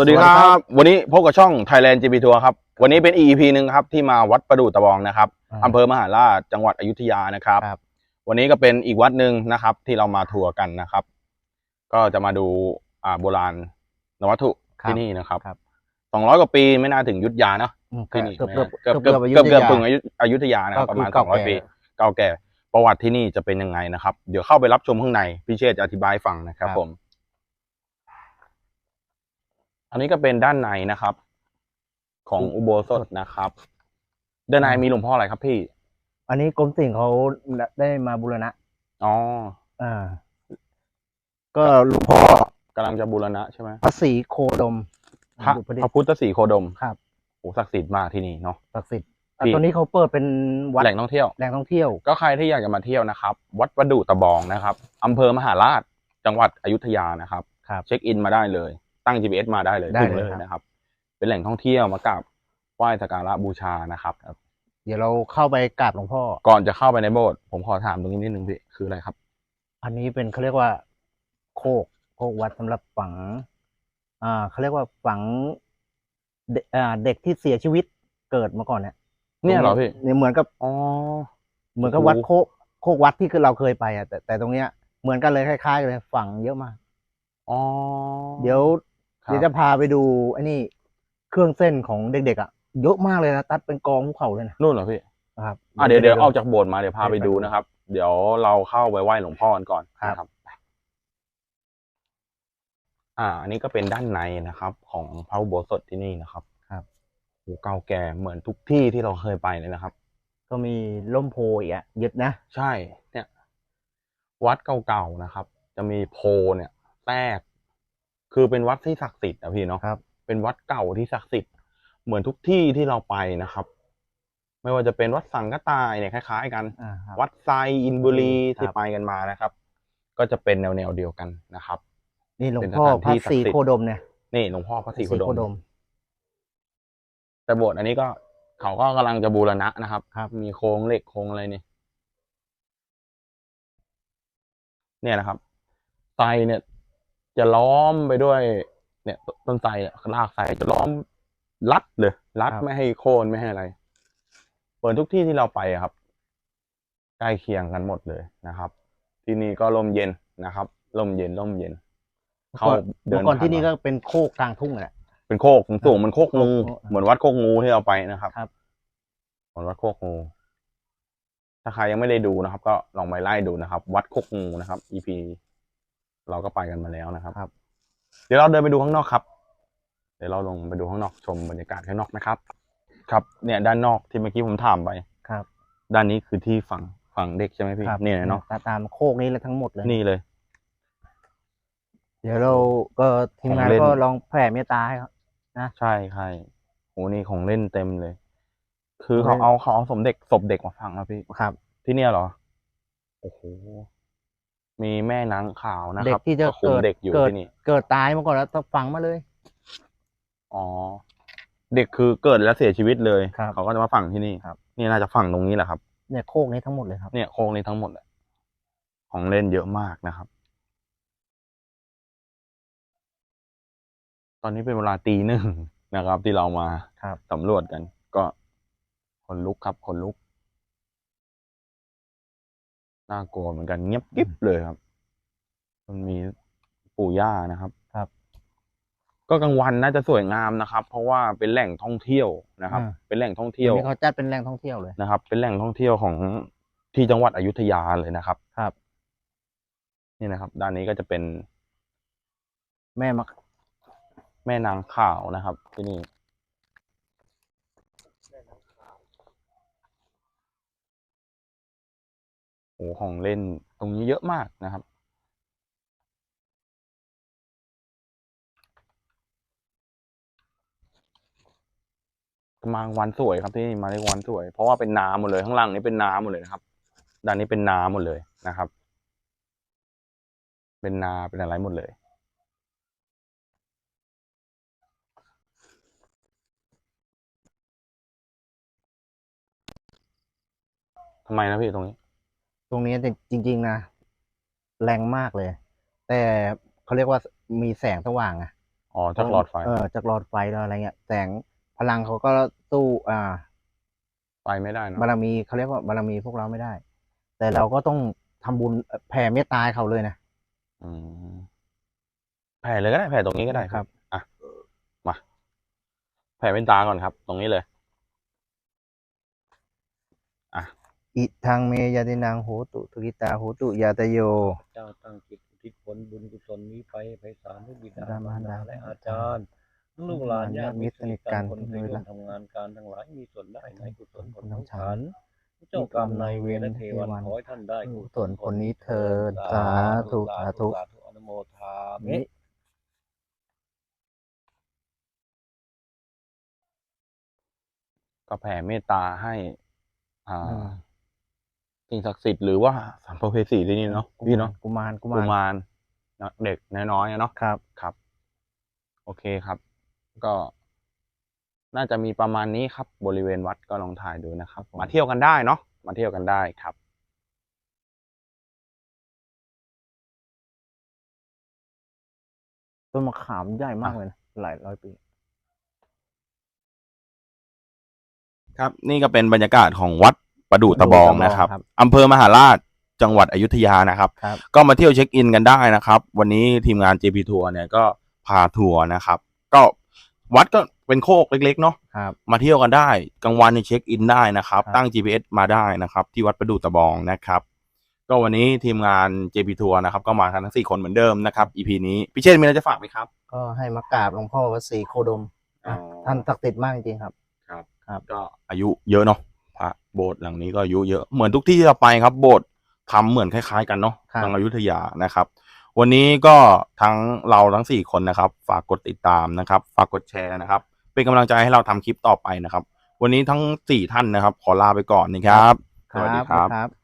สวัสดีครับ วันนี้พบกับช่อง Thailand GP Tour ครับ วันนี้เป็น EP หนึ่งครับที่มาวัดประดู่ตะบองนะครับอ่าอำเภอมหาราชจังหวัดอยุธยานะครับครับ วันนี้ก็เป็นอีกวัดหนึ่งนะครับ ที่เรามาทัวร์กันนะครับ ก็จะมาดูอ่าโบราณนวัตถุครับที่นี่นะครับครับสองร้อยกว่าปีไม่น่าถึงอยุทธยาเนาะอืมที่นี่เกือบเกือบเกือบเกืเกืออบบเกือบเกือบอถึยุงธยาอยุธยานะครับก็ประคือมาณสเก่าองร้อยแก่ปีเก่าแก่ประวัติที่นี่จะเป็นยังไงนะครับ เดี๋ยวเข้าไปรับชมข้างในพี่เชษจะอธิบายให้ฟังนะครับครับผม อันนี้ก็เป็นด้านในนะครับ ของอุโบสถนะครับ ด้านในมีหลวงพ่ออะไรครับพี่ อันนี้กรมศิลป์เขาได้มาบูรณะอ๋ออ่า ก็หลวงพ่อกำลังจะบูรณะใช่ไหมพระศรีโคดมพระอยู่ประดิษพระฐ์พุทธศรีโคดมครับโอ้ศักดิ์สิทธิ์มากที่นี่เนาะศักดิ์สิทธิ์อะพี่ตอนนี้เขาเปิดเป็นวัดแหล่งท่องเที่ยวแหล่งท่องเที่ยว ก็ใครที่อยากจะมาเที่ยวนะครับ วัดประดู่ตะบองนะครับอำเภอมหาราชจังหวัดอยุธยานะครับครับเช็คอินมาได้เลย ตั้ง GPS มาได้เลยได้ถึงเลยเลยครับ นะครับ เป็นแหล่งท่องเที่ยวมากราบไหว้สักการะบูชานะครับ เดี๋ยวเราเข้าไปกราบหลวงพ่อ ก่อนจะเข้าไปในโบสถ์ผมขอถามตรงนี้นิดนึงพี่คืออะไรครับ อันนี้เป็นเขาเรียกว่า โคกโคกวัดสำหรับฝัง อ่าเขาเรียกว่าฝังเด็กอ่าเด็กที่เสียชีวิตเกิดมาก่อนเนี่ยเนี่ยเหรอพี่เนี่ยเหมือนกับ อ๋อ เหมือนกับโอ้โห วัดโคกโคกวัดที่คือเราเคยไปอะแต่แต่ตรงเนี้ยเหมือนกันเลยคล้ายๆกันเลยฝังเยอะมาก อ๋อเดี๋ยวครับ เดี๋ยวจะพาไปดูไอ้นี่เครื่องเส้นของเด็กๆอะเยอะมากเลยนะตัดเป็นกองภูเขาเลยนะนู่นเหรอพี่นะครับอะเดี๋ยวเดี๋ยวออกจากโบสถ์มาเดี๋ยวพาไปไปดูดูนะครับ เดี๋ยวเราเข้าไปไหว้หลวงพ่อกันก่อนครับนะครับ อ่า อันนี้ก็เป็นด้านในนะครับ ของพระอุโบสถที่นี่นะครับ ครับโอ้เก่าแก่เหมือนทุกที่ที่เราเคยไปเลยนะครับ ก็มีล่มโพอีกอะยึดนะใช่ เนี่ย วัดเก่าๆนะครับ จะมีโพเนี่ยแทรก คือเป็นวัดที่ศักดิ์สิทธิ์อะพี่เนาะครับ เป็นวัดเก่าที่ศักดิ์สิทธิ์เหมือนทุกที่ที่เราไปนะครับ ไม่ว่าจะเป็นวัดสังกะตายเนี่ยคล้าย ๆ กัน อ่าครับ วัดไซอินบุรีครับ ที่ไปกันมานะครับ ก็จะเป็นแนวแนวๆเดียวกันนะครับ นี่หลวงเป็นพ่อสถานพระที่ศักดิ์ศรีสิทธิ์ โคดมเนี่ยนี่หลวงพ่อพระศรีโคพดม แต่โบสถ์อันนี้ก็เขาก็กำลังจะบูรณะนะครับครับมีโครงเหล็กโครงอะไรนี่ เนี่ยนะครับไทรเนี่ย จะล้อมไปด้วย เนี่ยต้นไทรเนี่ยรากไทรจะล้อมรัดเลยรัดครับ ไม่ให้โค่นไม่ให้อะไร เปิดทุกที่ที่เราไปอะครับ ใกล้เคียงกันหมดเลยนะครับ ที่นี่ก็ร่มเย็นนะครับร่มเย็นร่มเย็น เข้าเดิเมื่อก่อนผ่านที่นี่มาก็เป็นโคกกลางทุ่งแหละเป็นโคกสูงๆเหมันโคกงูโคกเหมือนวัดโคกงูที่เราไปนะครับครับ เหมือนวัดโคกงูถ้าใครยังไม่ได้ดูนะครับ ก็ลองไปไล่ดูนะครับ วัดโคกงูนะครับ EP เราก็ไปกันมาแล้วนะครับ ครับ เดี๋ยวเราเดินไปดูข้างนอกครับ เดี๋ยวเราลงไปดูข้างนอกชมบรรยากาศข้างนอกนะครับ ครับ เนี่ยด้านนอกที่เมื่อกี้ผมถามไป ครับ ด้านนี้คือที่ฝั่งฝั่งเด็กใช่ไหมพี่ครับเนี่ยเนาะตตามโคกนี้เลยทั้งหมดเลย นี่เลย เดี๋ยวเราก็ทีมงานของเล่น ก็ลองแผ่เมตตาให้ครับ ใช่ใช่โหนี่ของเล่นเต็มเลย คือของเขาเล่นเอาเขาเอาสมเด็จศพเด็กมาฝังแล้วพี่ ครับ ที่เนี่ยเหรอ โอ้โห มีแม่นางขาวนะเด็คกรับที่จะก็คุมเกิดเด็กอยู่เกิดที่นี่ เกิดตายมาก่อนแล้วต้องฝังมาเลย อ๋อ เด็กคือเกิดแล้วเสียชีวิตเลย ครับเขาก็จะมาฝังที่นี่ครับ นี่น่าจะฝังตรงนี้แหละครับ เนี่ยโคกนี้ทั้งหมดเลยครับ เนี่ยโครงนี้ทั้งหมดอะของเล่นเยอะมากนะครับ ตอนนี้เป็นเวลาตีหนึ่งนะครับ ที่เรามาครับ สำรวจกัน ก็คนลุกครับคนลุก น่ากลัวเหมือนกันเงียบกริบเลยครับ มันมีปู่ย่านะครับ ครับ ก็กลางวันน่าจะสวยงามนะครับ เพราะว่าเป็นแหล่งท่องเที่ยวนะครับ อ่า เป็นแหล่งท่องเที่ยวอันนี้เขาจัดเป็นแหล่งท่องเที่ยวเลย นะครับ เป็นแหล่งท่องเที่ยวของที่จังหวัดอยุธยาเลยนะครับ ครับ นี่นะครับ ด้านนี้ก็จะเป็นแม่มะแม่นางขาวนะครับ ที่นี่ โอ้ของเล่นตรงนี้เยอะมากนะครับ มาวันสวยครับที่นี่มาในวันสวย เพราะว่าเป็นน้ำหมดเลยข้างล่างนี้เป็นน้ำหมดเลยนะครับด้านนี้เป็นน้ำหมดเลยนะครับ เป็นนาเป็นอะไรหมดเลยทำไมนะพี่ตรงนี้ ตรงนี้จริง ๆ นะ แรงมากเลย แต่เขาเรียกว่ามีแสงสว่างอะอ๋อจากหลอดไฟเออจากหลอดไฟแล้วอะไรเงี้ยแสงพลังเขาก็สู้อ่าไฟไม่ได้เนอะบารมีเขาเรียกว่าบารมีพวกเราไม่ได้ แต่เราก็ต้องทำบุญเอ่อแผ่เมตตาให้เขาเลยนะอืมแผ่เลยก็ได้แผ่ตรงนี้ก็ได้ครับ อะ มา แผ่เป็นตาก่อนครับ ตรงนี้เลย อิทังเมยาตินังโหตุทุกิตาโหตุยาตโย เจ้าตั้งจิตอุทิศผลบุญกุศลนี้ไปไพศาลด้วยบิดาบิดามารดาและอาจารย์ลูกหลานญาติมิตรสนิทกันคนเคยร่วมทำงานการทั้งหลายมีส่วนได้ในกุศลผลของฉันเจ้ากรรมนายเวรและเทวันขอให้ท่านได้กุศลผลนี้เถิดสาธุสาธุสาธุอนุโมทามินี่ก็แผ่เมตตาให้อ่าอืม สิ่งศักดิ์สิทธิ์หรือว่าสัมภเวสีที่นี่เนาะพี่เนาะกุมารกุกุมารมารนะเด็กน้อยๆอะเนาะครับครับ โอเคครับ ก็ น่าจะมีประมาณนี้ครับ บริเวณวัดก็ลองถ่ายดูนะครับ มาเที่ยวกันได้เนาะมาเที่ยวกันได้ครับต้นมะขามใหญ่มากเลยนะหลายร้อยปีครับ นี่ก็เป็นบรรยากาศของวัด ประดู่ตะบองนะครับครับอำเภอมหาราชจังหวัดอยุธยานะครับ ครับ ก็มาเที่ยวเช็คอินกันได้นะครับ วันนี้ทีมงาน JP ทัวร์เนี่ยก็พาทัวร์นะครับ ก็วัดก็เป็นโคกเล็กๆเนาะครับ มาเที่ยวกันได้กลางวันเนี่ยเช็คอินได้นะครับ ครับ ตั้ง GPS มาได้นะครับ ที่วัดประดู่ตะบองนะครับ ก็วันนี้ทีมงาน JP ทัวร์นะครับ ก็มากันทั้งสี่คนเหมือนเดิมนะครับ EP นี้พี่เชษฐ์มีอะไรจะฝากไหมครับ ก็ให้มากราบหลวงพ่อวัดศรีโคดมอะท่านศักดิ์สิทธิ์มากจริงๆครับครับครับก็อายุเยอะเนาะ พระโบสถ์หลังนี้ก็อายุเยอะเหมือนทุกที่ที่เราไปครับ โบสถ์ทำเหมือนคล้าย ๆ กันเนาะครับ ทางอยุธยานะครับ วันนี้ก็ทั้งเราทั้งสี่คนนะครับ ฝากกดติดตามนะครับ ฝากกดแชร์นะครับ เป็นกำลังใจให้เราทำคลิปต่อไปนะครับ วันนี้ทั้งสี่ท่านนะครับ ขอลาไปก่อนนะครับ สวัสดีครับ ครับ